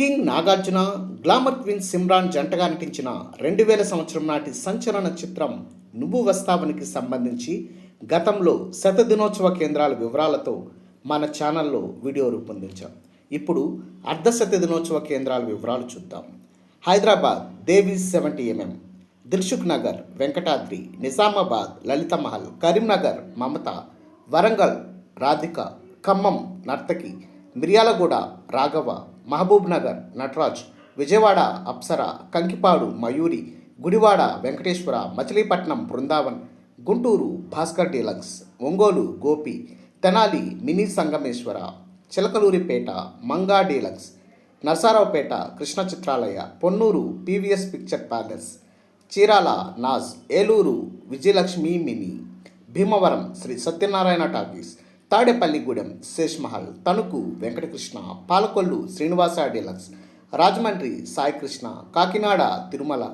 King Nagarjuna glamour queen Simran జంటగా నటించిన రెండు వేల సంవత్సరం నాటి సంచలన చిత్రం నువ్వు వస్తావనికి సంబంధించి గతంలో శతదినోత్సవ కేంద్రాల వివరాలతో మన ఛానల్లో వీడియో రూపొందించాం. ఇప్పుడు అర్ధశత దినోత్సవ కేంద్రాల వివరాలు చూద్దాం. Hyderabad Devi's seventy MM Dilsukhnagar Venkatadri Nizamabad Lalitha Mahal Karimnagar Mamata Warangal Radhika Khammam Nartaki Miryalaguda Raghava Mahabubnagar Nataraj Vijayawada Apsara Kankipadu Mayuri Gudivada Venkateswara Machilipatnam Brindavan Guntur Bhaskar deluxe Ongole Gopi Tenali mini Sangameswara Chilakaluripet Manga deluxe Narasaraopet Krishna Chitralaya Ponnur PVS picture palace Chirala Naaz Eluru Vijayalakshmi mini Bhimavaram Sri Satyanarayana talkies Tadepalligudem Sesh Mahal Tanuku Venkatakrishna Palakollu Srinivasa deluxe Rajahmundry Saikrishna Kakinada Tirumala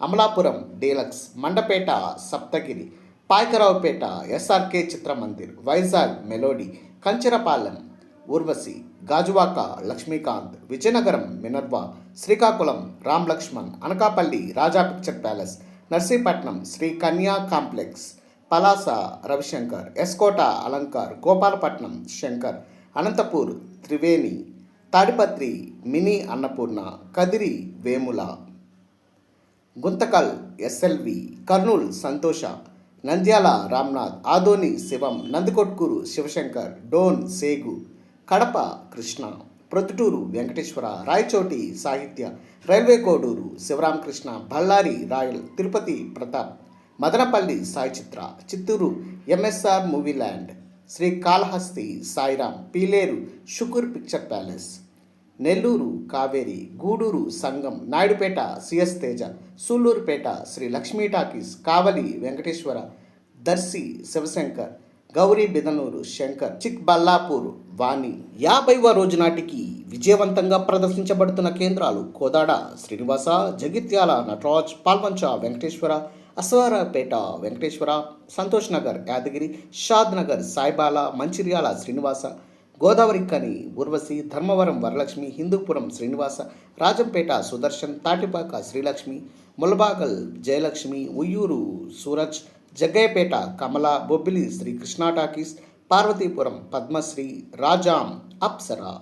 Amalapuram deluxe Mandapeta Saptagiri Payakaraopeta SRK Chitramandir Vizag melody Kancharapalem Urvashi Gajuwaka Lakshmikanth Vizianagaram Minerva Srikakulam Ram Lakshman Anakapalle Raja picture palace Narsipatnam Sri Kanya complex Palasa Ravishankar S Kota Alankar Gopalapatnam Shankar Anantapur Triveni Tadipatri mini Annapurna Kadiri Vemula Guntakal SLV Kurnool Santosha Nandyal Ramnath Adoni శివం Nandikotkur Shivshankar Dhone సేగు Kadapa Krishna Proddatur Venkateswara Rayachoti Sahitya railway Koduru Sivaramakrishna Ballari royal Tirupati Pratap Madanapalle Sai Chitra Chittoor MSR movie land Sri Kalahasti Sairam Pileru Shukoor picture palace Nellore Kaveri Gudur Sangam Naidupeta CS Teja Sullurpeta Sri Lakshmi talkies Kavali Venkateswara Darsi Sivashankar Gowri Bidanur Shankar Chik Ballapur Vani యాభైవ రోజు నాటికి విజయవంతంగా ప్రదర్శించబడుతున్న కేంద్రాలు కోదాడ శ్రీనివాస జగిత్యాల నటరాజ్ పాల్వంచ వెంకటేశ్వర అశ్వారాపేట వెంకటేశ్వర సంతోష్ నగర్ యాదగిరి షాద్ నగర్ సాయిబాల మంచిర్యాల శ్రీనివాస గోదావరి కని Urvashi Dharmavaram Varalakshmi Hindupur Srinivasa Rajampet Sudarshan Tatipaka Srilakshmi Mulbagal Jayalakshmi Vuyyuru Suraj Jaggayyapeta Kamala Bobbili Sri Krishna talkies Parvathipuram Padmasri Rajam Apsara.